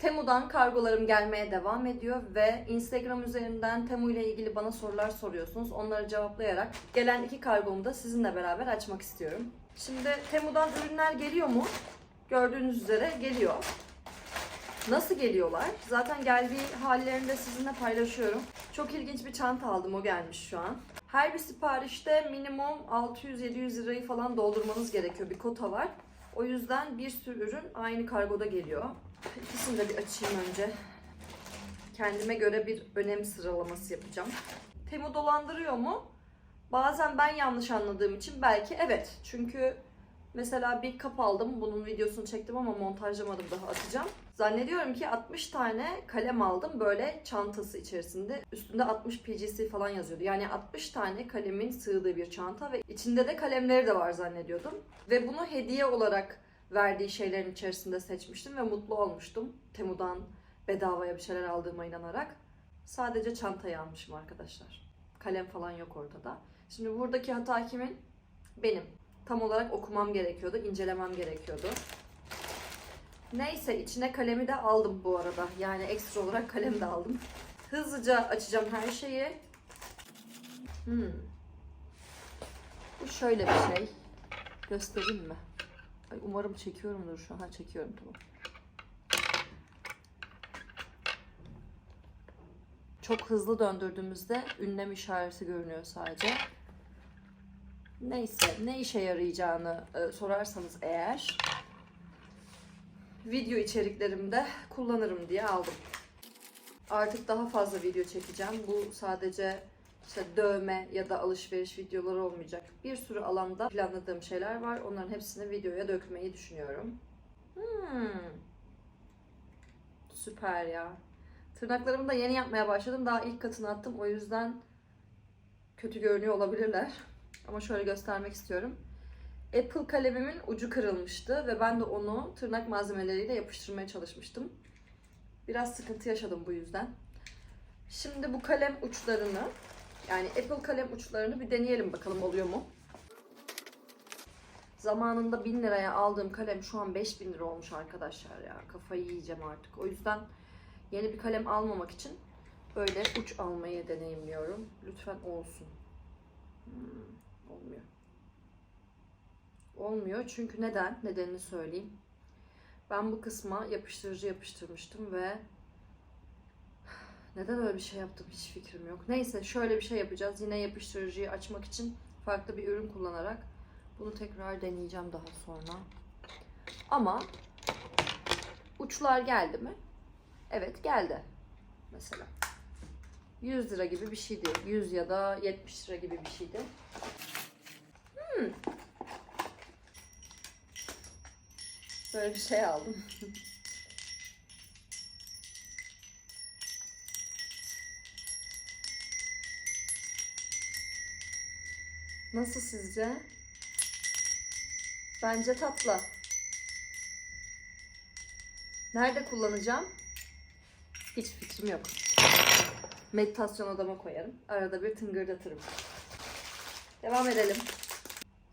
Temu'dan kargolarım gelmeye devam ediyor ve Instagram üzerinden Temu ile ilgili bana sorular soruyorsunuz. Onları cevaplayarak gelen iki kargomu da sizinle beraber açmak istiyorum. Şimdi Temu'dan ürünler geliyor mu? Gördüğünüz üzere geliyor. Nasıl geliyorlar? Zaten geldiği hallerini de sizinle paylaşıyorum. Çok ilginç bir çanta aldım o gelmiş şu an. Her bir siparişte minimum 600-700 lirayı falan doldurmanız gerekiyor. Bir kota var. O yüzden bir sürü ürün aynı kargoda geliyor. İkisini de bir açayım önce. Kendime göre bir önem sıralaması yapacağım. Temu dolandırıyor mu? Bazen ben yanlış anladığım için belki evet. Çünkü mesela bir kap aldım. Bunun videosunu çektim ama montajlamadım daha atacağım. Zannediyorum ki 60 tane kalem aldım böyle çantası içerisinde. Üstünde 60 PGC falan yazıyordu. Yani 60 tane kalemin sığdığı bir çanta ve içinde de kalemleri de var zannediyordum. Ve bunu hediye olarak verdiği şeylerin içerisinde seçmiştim ve mutlu olmuştum. Temu'dan bedavaya bir şeyler aldığıma inanarak. Sadece çantayı almışım arkadaşlar. Kalem falan yok ortada. Şimdi buradaki hata kimin? Benim. Tam olarak okumam gerekiyordu, incelemem gerekiyordu. Neyse içine kalemi de aldım bu arada. Yani ekstra olarak kalem de aldım. Hızlıca açacağım her şeyi. Hmm. Bu şöyle bir şey. Göstereyim mi? Ay, umarım çekiyorumdur şu an. Ha çekiyorum tamam. Çok hızlı döndürdüğümüzde ünlem işareti görünüyor sadece. Neyse ne işe yarayacağını e, sorarsanız eğer video içeriklerimde kullanırım diye aldım. Artık daha fazla video çekeceğim. Bu sadece işte dövme ya da alışveriş videoları olmayacak. Bir sürü alanda planladığım şeyler var. Onların hepsini videoya dökmeyi düşünüyorum. Hmm. Süper ya. Tırnaklarımı da yeni yapmaya başladım. Daha ilk katını attım. O yüzden kötü görünüyor olabilirler. Ama şöyle göstermek istiyorum. Apple kalemimin ucu kırılmıştı ve ben de onu tırnak malzemeleriyle yapıştırmaya çalışmıştım. Biraz sıkıntı yaşadım bu yüzden. Şimdi bu kalem uçlarını yani Apple kalem uçlarını bir deneyelim bakalım oluyor mu? Zamanında 1000 liraya aldığım kalem şu an 5000 lira olmuş arkadaşlar ya. Kafayı yiyeceğim artık. O yüzden yeni bir kalem almamak için böyle uç almayı deneyimliyorum. Lütfen olsun. Hmm, olmuyor. Olmuyor çünkü neden? Nedenini söyleyeyim. Ben bu kısma yapıştırıcı yapıştırmıştım ve neden öyle bir şey yaptım hiç fikrim yok. Neyse şöyle bir şey yapacağız. Yine yapıştırıcıyı açmak için farklı bir ürün kullanarak bunu tekrar deneyeceğim daha sonra. Ama uçlar geldi mi? Evet geldi. Mesela 100 lira gibi bir şeydi. 100 ya da 70 lira gibi bir şeydi. Hmm. Böyle bir şey aldım. Nasıl sizce? Bence tatlı. Nerede kullanacağım? Hiç fikrim yok. Meditasyon odama koyarım. Arada bir tıngırdatırım. Devam edelim.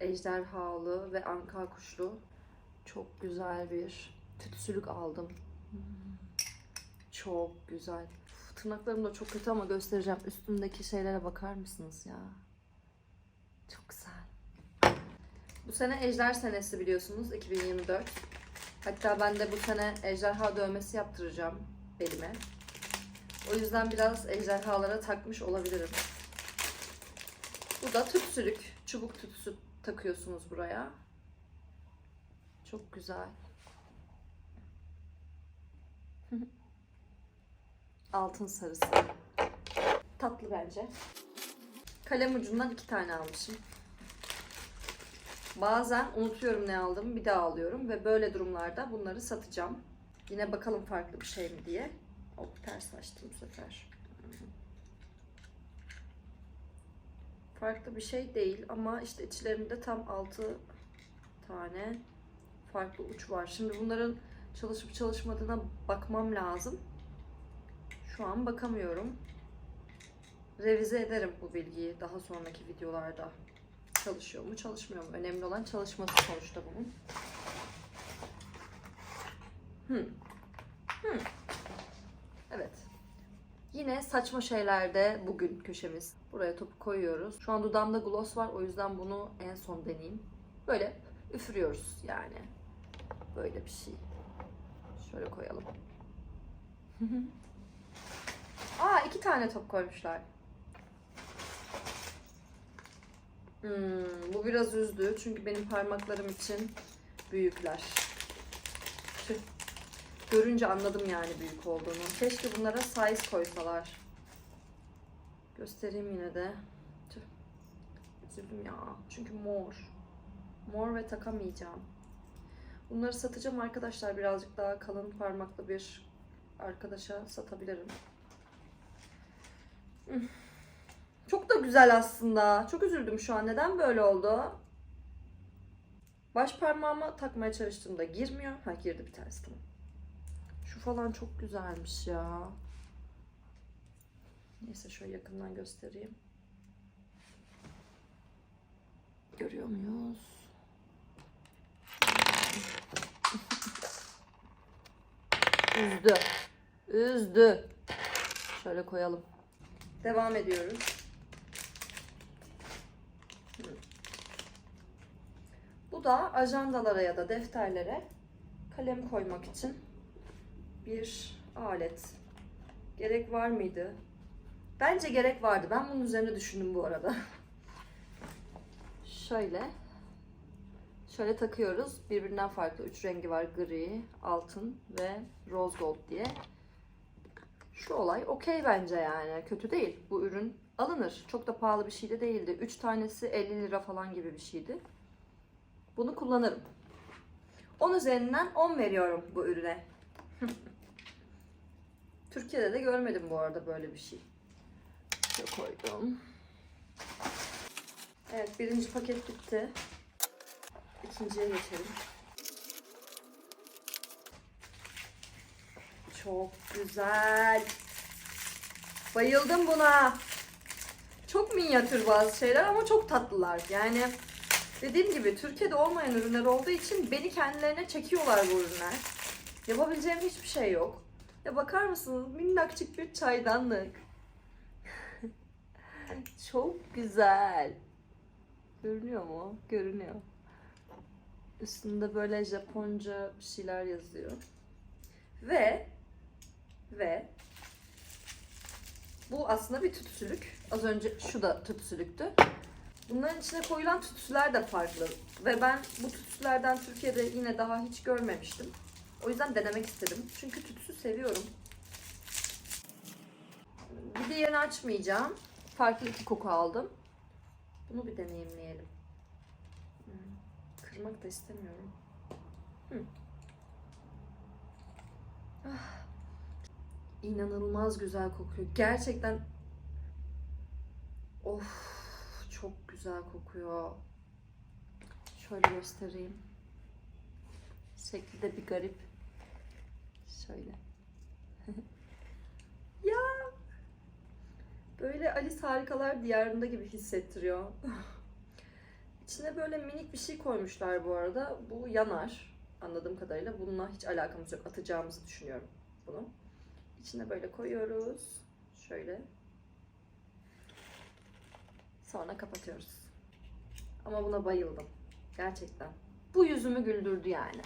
Ejderhalı ve anka kuşlu çok güzel bir tütsülük aldım. Çok güzel. Tırnaklarım da çok kötü ama göstereceğim. Üstündeki şeylere bakar mısınız ya? Çok güzel. Bu sene Ejder senesi biliyorsunuz 2024. Hatta ben de bu sene ejderha dövmesi yaptıracağım belime. O yüzden biraz ejderhalara takmış olabilirim. Bu da tütsülük. Çubuk tütsü takıyorsunuz buraya. Çok güzel. Altın sarısı. Tatlı bence. Kalem ucundan iki tane almışım. Bazen unutuyorum ne aldığımı bir daha alıyorum ve böyle durumlarda bunları satacağım. Yine bakalım farklı bir şey mi diye. Hop ters açtım bu sefer. Farklı bir şey değil ama işte içlerinde tam 6 tane farklı uç var. Şimdi bunların çalışıp çalışmadığına bakmam lazım. Şu an bakamıyorum. Revize ederim bu bilgiyi daha sonraki videolarda. Çalışıyor mu, çalışmıyor mu? Önemli olan çalışması sonuçta bunun. Hmm. Hmm. Evet. Yine saçma şeylerde bugün köşemiz. Buraya topu koyuyoruz. Şu an dudağımda gloss var o yüzden bunu en son deneyeyim. Böyle üfürüyoruz yani. Böyle bir şey. Şöyle koyalım. Aa iki tane top koymuşlar. Hmm, bu biraz üzdü çünkü benim parmaklarım için büyükler. Görünce anladım yani büyük olduğunu. Keşke bunlara size koysalar. Göstereyim yine de. Üzüldüm ya. Çünkü mor. Mor ve takamayacağım. Bunları satacağım arkadaşlar. Birazcık daha kalın parmaklı bir arkadaşa satabilirim. Çok da güzel aslında. Çok üzüldüm şu an. Neden böyle oldu? Baş parmağıma takmaya çalıştığımda girmiyor. Ha girdi bir tanesi tamam. Şu falan çok güzelmiş ya. Neyse şöyle yakından göstereyim. Görüyor muyuz? Üzdü. Üzdü. Şöyle koyalım. Devam ediyoruz. Bu da ajandalara ya da defterlere kalem koymak için bir alet. Gerek var mıydı? Bence gerek vardı. Ben bunun üzerine düşündüm bu arada. Şöyle. Şöyle takıyoruz. Birbirinden farklı üç rengi var. Gri, altın ve rose gold diye. Şu olay okey bence yani. Kötü değil. Bu ürün alınır. Çok da pahalı bir şey de değildi. 3 tanesi 50 lira falan gibi bir şeydi. Bunu kullanırım. 10 üzerinden 10 veriyorum bu ürüne. Türkiye'de de görmedim bu arada böyle bir şey. Şöyle koydum. Evet birinci paket bitti. İkinciye geçelim. Çok güzel. Bayıldım buna. Çok minyatür bazı şeyler ama çok tatlılar. Yani dediğim gibi Türkiye'de olmayan ürünler olduğu için beni kendilerine çekiyorlar bu ürünler. Yapabileceğim hiçbir şey yok. Ya bakar mısınız? Minnakçık bir çaydanlık. çok güzel. Görünüyor mu? Görünüyor. Üstünde böyle Japonca bir şeyler yazıyor. Ve ve bu aslında bir tütsülük. Az önce şu da tütsülüktü. Bunların içine koyulan tütsüler de farklı. Ve ben bu tütsülerden Türkiye'de yine daha hiç görmemiştim. O yüzden denemek istedim. Çünkü tütsü seviyorum. Bir diğerini açmayacağım. Farklı iki koku aldım. Bunu bir deneyimleyelim. Hmm. Kırmak da istemiyorum. Hı. Ah. İnanılmaz güzel kokuyor. Gerçekten Of çok güzel kokuyor. Şöyle göstereyim. Şekli de bir garip. Şöyle. ya böyle Alice Harikalar Diyarında gibi hissettiriyor. İçine böyle minik bir şey koymuşlar bu arada. Bu yanar. Anladığım kadarıyla bununla hiç alakamız yok. Atacağımızı düşünüyorum bunu. İçine böyle koyuyoruz. Şöyle. Sonra kapatıyoruz. Ama buna bayıldım. Gerçekten. Bu yüzümü güldürdü yani.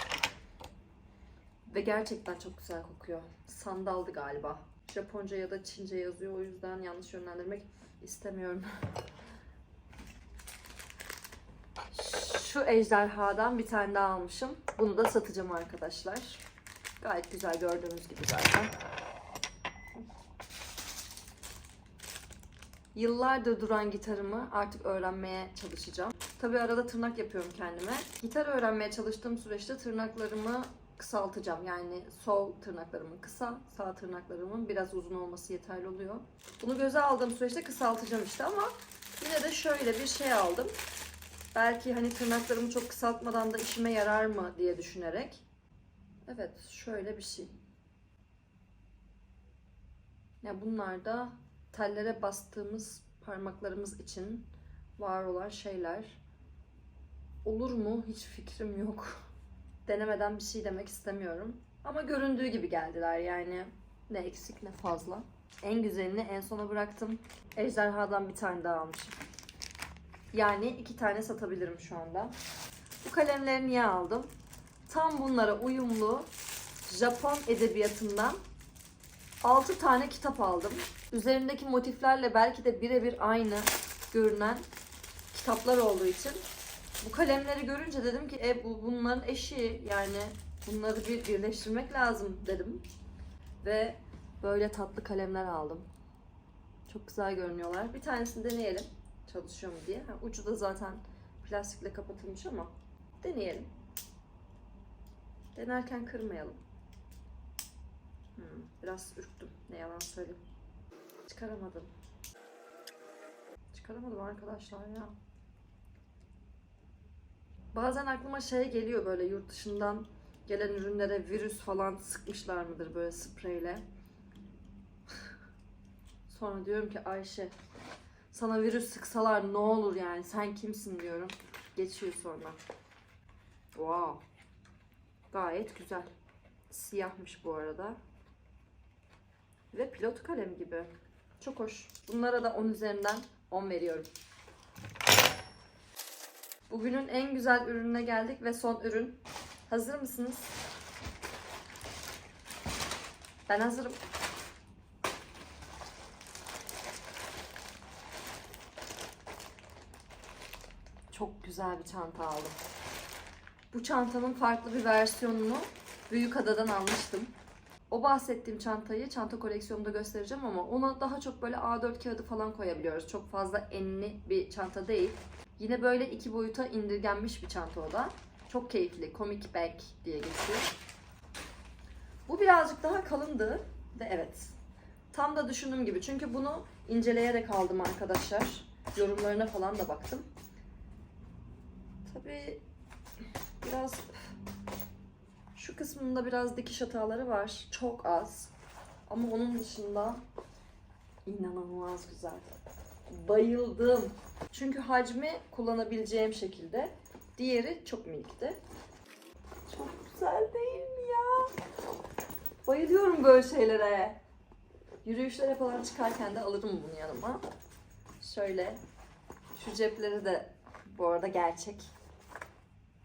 Ve gerçekten çok güzel kokuyor. Sandaldı galiba. Japonca ya da Çince yazıyor. O yüzden yanlış yönlendirmek istemiyorum. Şu ejderhadan bir tane daha almışım. Bunu da satacağım arkadaşlar. Gayet güzel gördüğünüz gibi zaten. Yıllardır duran gitarımı artık öğrenmeye çalışacağım. Tabii arada tırnak yapıyorum kendime. Gitar öğrenmeye çalıştığım süreçte tırnaklarımı kısaltacağım. Yani sol tırnaklarımın kısa, sağ tırnaklarımın biraz uzun olması yeterli oluyor. Bunu göze aldığım süreçte kısaltacağım işte ama yine de şöyle bir şey aldım. Belki hani tırnaklarımı çok kısaltmadan da işime yarar mı diye düşünerek. Evet, şöyle bir şey. Ya bunlar da tellere bastığımız parmaklarımız için var olan şeyler. Olur mu? Hiç fikrim yok. Denemeden bir şey demek istemiyorum. Ama göründüğü gibi geldiler yani. Ne eksik ne fazla. En güzelini en sona bıraktım. Ejderhadan bir tane daha almışım. Yani iki tane satabilirim şu anda. Bu kalemleri niye aldım? Tam bunlara uyumlu Japon edebiyatından 6 tane kitap aldım. Üzerindeki motiflerle belki de birebir aynı görünen kitaplar olduğu için bu kalemleri görünce dedim ki e, bu bunların eşi yani bunları bir birleştirmek lazım dedim. Ve böyle tatlı kalemler aldım. Çok güzel görünüyorlar. Bir tanesini deneyelim. Çalışıyor mu diye. Ucu da zaten plastikle kapatılmış ama deneyelim. Denerken kırmayalım. Hmm, biraz ürktüm. Ne yalan söyleyeyim. Çıkaramadım. Çıkaramadım arkadaşlar ya. Bazen aklıma şey geliyor böyle yurt dışından gelen ürünlere virüs falan sıkmışlar mıdır böyle spreyle. Sonra diyorum ki Ayşe sana virüs sıksalar ne olur yani sen kimsin diyorum. Geçiyor sonra. Wow. Gayet güzel. Siyahmış bu arada. Ve pilot kalem gibi. Çok hoş. Bunlara da 10 üzerinden 10 veriyorum. Bugünün en güzel ürününe geldik ve son ürün. Hazır mısınız? Ben hazırım. Çok güzel bir çanta aldım. Bu çantanın farklı bir versiyonunu Büyükada'dan almıştım. O bahsettiğim çantayı çanta koleksiyonunda göstereceğim ama ona daha çok böyle A4 kağıdı falan koyabiliyoruz. Çok fazla enli bir çanta değil. Yine böyle iki boyuta indirgenmiş bir çanta o da. Çok keyifli. Comic bag diye geçiyor. Bu birazcık daha kalındı ve evet. Tam da düşündüğüm gibi. Çünkü bunu inceleyerek aldım arkadaşlar. Yorumlarına falan da baktım. Tabii biraz şu kısmında biraz dikiş hataları var. Çok az. Ama onun dışında inanılmaz güzel. Bayıldım. Çünkü hacmi kullanabileceğim şekilde. Diğeri çok minikti. Çok güzel değil mi ya? Bayılıyorum böyle şeylere. Yürüyüşlere falan çıkarken de alırım bunu yanıma. Şöyle. Şu cepleri de bu arada gerçek.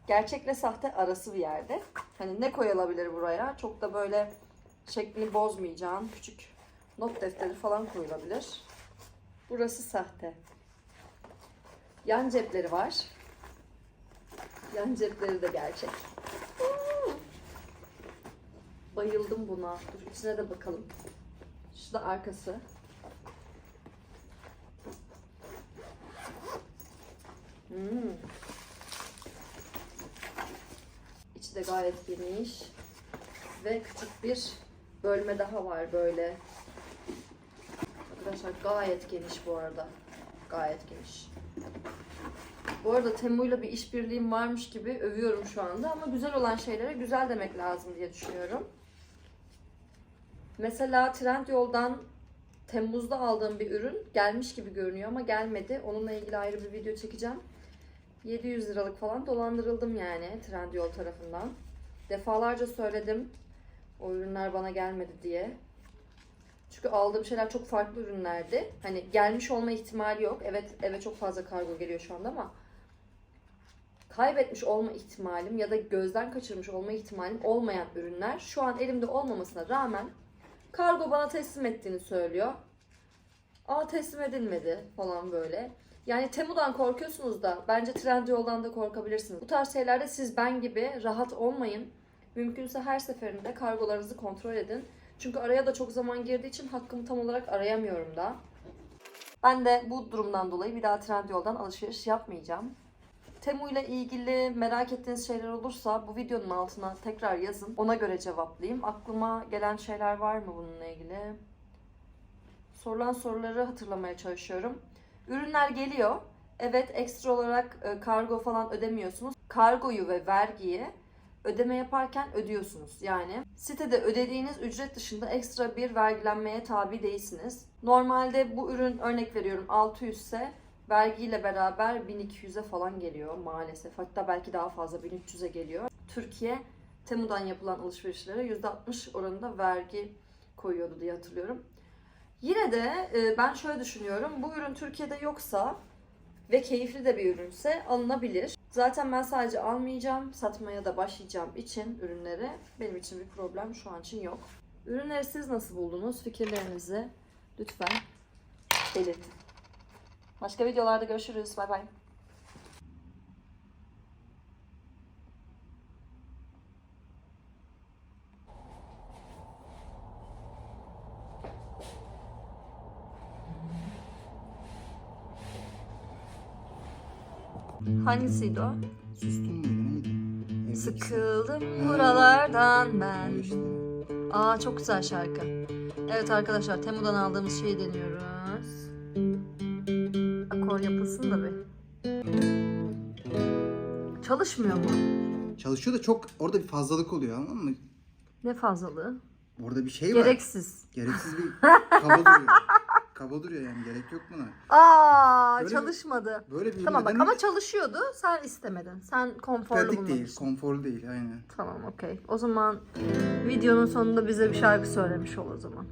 Gerçekle sahte arası bir yerde. Hani ne koyulabilir buraya? Çok da böyle şeklini bozmayacağın küçük not defteri falan koyulabilir. Burası sahte. Yan cepleri var. Yan cepleri de gerçek. Bayıldım buna. Dur içine de bakalım. Şu da arkası. Hmm. De gayet geniş. Ve küçük bir bölme daha var böyle. Arkadaşlar gayet geniş bu arada. Gayet geniş. Bu arada Temu'yla bir işbirliğim varmış gibi övüyorum şu anda ama güzel olan şeylere güzel demek lazım diye düşünüyorum. Mesela Trendyol'dan Temmuz'da aldığım bir ürün gelmiş gibi görünüyor ama gelmedi. Onunla ilgili ayrı bir video çekeceğim. 700 liralık falan dolandırıldım yani Trendyol tarafından. Defalarca söyledim o ürünler bana gelmedi diye. Çünkü aldığım şeyler çok farklı ürünlerdi. Hani gelmiş olma ihtimali yok. Evet eve çok fazla kargo geliyor şu anda ama kaybetmiş olma ihtimalim ya da gözden kaçırmış olma ihtimalim olmayan ürünler şu an elimde olmamasına rağmen kargo bana teslim ettiğini söylüyor. Aa teslim edilmedi falan böyle. Yani Temu'dan korkuyorsunuz da bence Trendyol'dan da korkabilirsiniz. Bu tarz şeylerde siz ben gibi rahat olmayın. Mümkünse her seferinde kargolarınızı kontrol edin. Çünkü araya da çok zaman girdiği için hakkımı tam olarak arayamıyorum da. Ben de bu durumdan dolayı bir daha Trendyol'dan alışveriş yapmayacağım. Temu ile ilgili merak ettiğiniz şeyler olursa bu videonun altına tekrar yazın. Ona göre cevaplayayım. Aklıma gelen şeyler var mı bununla ilgili? Sorulan soruları hatırlamaya çalışıyorum. Ürünler geliyor. Evet ekstra olarak e, kargo falan ödemiyorsunuz. Kargoyu ve vergiyi ödeme yaparken ödüyorsunuz. Yani sitede ödediğiniz ücret dışında ekstra bir vergilenmeye tabi değilsiniz. Normalde bu ürün örnek veriyorum 600 ise vergiyle beraber 1200'e falan geliyor maalesef. Hatta belki daha fazla 1300'e geliyor. Türkiye Temu'dan yapılan alışverişlere %60 oranında vergi koyuyordu diye hatırlıyorum. Yine de e, ben şöyle düşünüyorum. Bu ürün Türkiye'de yoksa ve keyifli de bir ürünse alınabilir. Zaten ben sadece almayacağım, satmaya da başlayacağım için ürünleri benim için bir problem şu an için yok. Ürünleri siz nasıl buldunuz? Fikirlerinizi lütfen belirtin. Başka videolarda görüşürüz. Bay bay. Hangisiydi o? Sustun muydu neydi? Evde Sıkıldım buralardan ben. İşte. Aa çok güzel şarkı. Evet arkadaşlar Temu'dan aldığımız şeyi deniyoruz. Akor yapılsın da bir. Çalışmıyor mu? Çalışıyor da çok orada bir fazlalık oluyor anladın mı? Ne fazlalığı? Orada bir şey var. Gereksiz. Gereksiz bir kaba duruyor. Kaba duruyor yani gerek yok buna. Aa Böyle çalışmadı. Böyle bir Tamam bak ama çalışıyordu. Sen istemedin. Sen konforlu pratik değil, konforlu değil aynen. Tamam okey. O zaman videonun sonunda bize bir şarkı söylemiş ol o zaman.